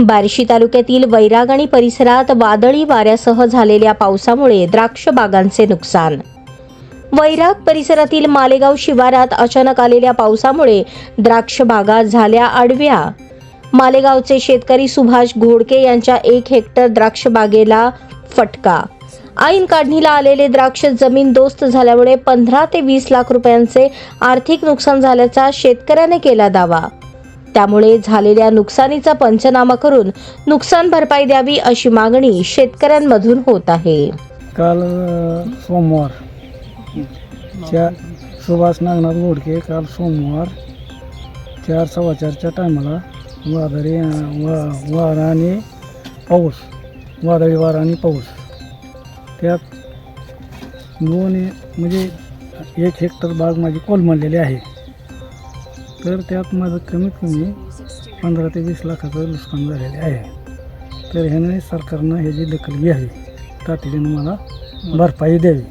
बार्शी तालुक्यातील वैराग आणि परिसरात वादळी वाऱ्यासह झालेल्या पावसामुळे द्राक्ष बागांचे नुकसान. वैराग परिसरातील मालेगाव शिवारात अचानक आलेल्या पावसामुळे द्राक्ष बागा झाल्या आडव्या. मालेगावचे शेतकरी सुभाष घोडके यांच्या एक हेक्टर द्राक्ष बागेला फटका. ऐन काढणीला आलेले द्राक्ष जमीन दोस्त झाल्यामुळे पंधरा ते वीस लाख रुपयांचे आर्थिक नुकसान झाल्याचा शेतकऱ्याने केला दावा. त्यामुळे झालेल्या नुकसानीचा पंचनामा करून नुकसान भरपाई द्यावी अशी मागणी शेतकऱ्यांमधून होत आहे. काल सोमवार सुभाष नागनाथ गोडके काल सोमवार चार सव्वा चारच्या टायमाला वादळी वा वारा आणि पाऊस वादळी वारा आणि पाऊस. त्यात दोन म्हणजे एक हेक्टर बाग माझी कोलमडलेली आहे. तर त्यात माझं कमीत कमी पंधरा ते वीस लाखाचं नुकसान झालेले आहे. तर ह्याने सरकारनं ह्याची दखल घ्यावी तातडीनं मला भरपाई द्यावी.